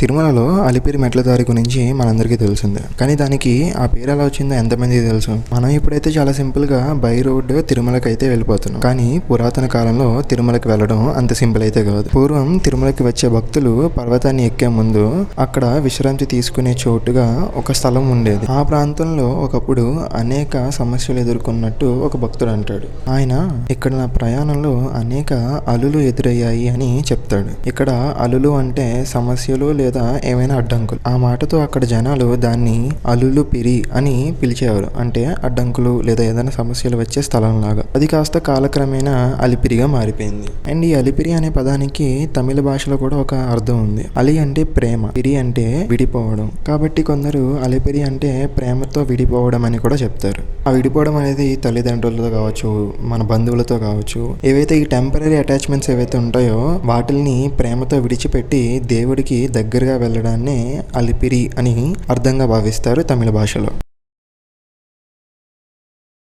తిరుమలలో అలిపిరి మెట్ల దారి గురించి మనందరికీ తెలిసిందే. కానీ దానికి ఆ పేరు ఎలా వచ్చిందో ఎంతమందికి తెలుసు? మనం ఇప్పుడైతే చాలా సింపుల్గా బై రోడ్ తిరుమలకి అయితే వెళ్ళిపోతున్నాం. కానీ పురాతన కాలంలో తిరుమలకి వెళ్ళడం అంత సింపుల్ అయితే కాదు. పూర్వం తిరుమలకి వచ్చే భక్తులు పర్వతాన్ని ఎక్కే ముందు అక్కడ విశ్రాంతి తీసుకునే చోటుగా ఒక స్థలం ఉండేది. ఆ ప్రాంతంలో ఒకప్పుడు అనేక సమస్యలు ఎదుర్కొన్నట్టు ఒక భక్తుడు అంటాడు. ఆయన ఇక్కడ నా ప్రయాణంలో అనేక అలులు ఎదురయ్యాయి అని చెప్తాడు. ఇక్కడ అలులు అంటే సమస్యలు లేదా ఏమైనా అడ్డంకులు. ఆ మాటతో అక్కడ జనాలు దాన్ని అలులు పిరి అని పిలిచేవారు. అంటే అడ్డంకులు లేదా ఏదైనా సమస్యలు వచ్చే స్థలం లాగా అది కాస్త కాలక్రమేణా అలిపిరిగా మారిపోయింది. అండ్ ఈ అలిపిరి అనే పదానికి తమిళ భాషలో కూడా ఒక అర్థం ఉంది. అలి అంటే ప్రేమ పిరి అంటే విడిపోవడం. కాబట్టి కొందరు అలిపిరి అంటే ప్రేమతో విడిపోవడం అని కూడా చెప్తారు. ఆ విడిపోవడం అనేది తల్లిదండ్రులతో కావచ్చు మన బంధువులతో కావచ్చు ఏవైతే ఈ టెంపరీ అటాచ్మెంట్స్ ఏవైతే ఉంటాయో వాటిల్ని ప్రేమతో విడిచిపెట్టి దేవుడికి దగ్గర దగ్గరగా వెళ్ళడాన్ని అలిపిరి అని అర్థంగా భావిస్తారు తమిళ భాషలో.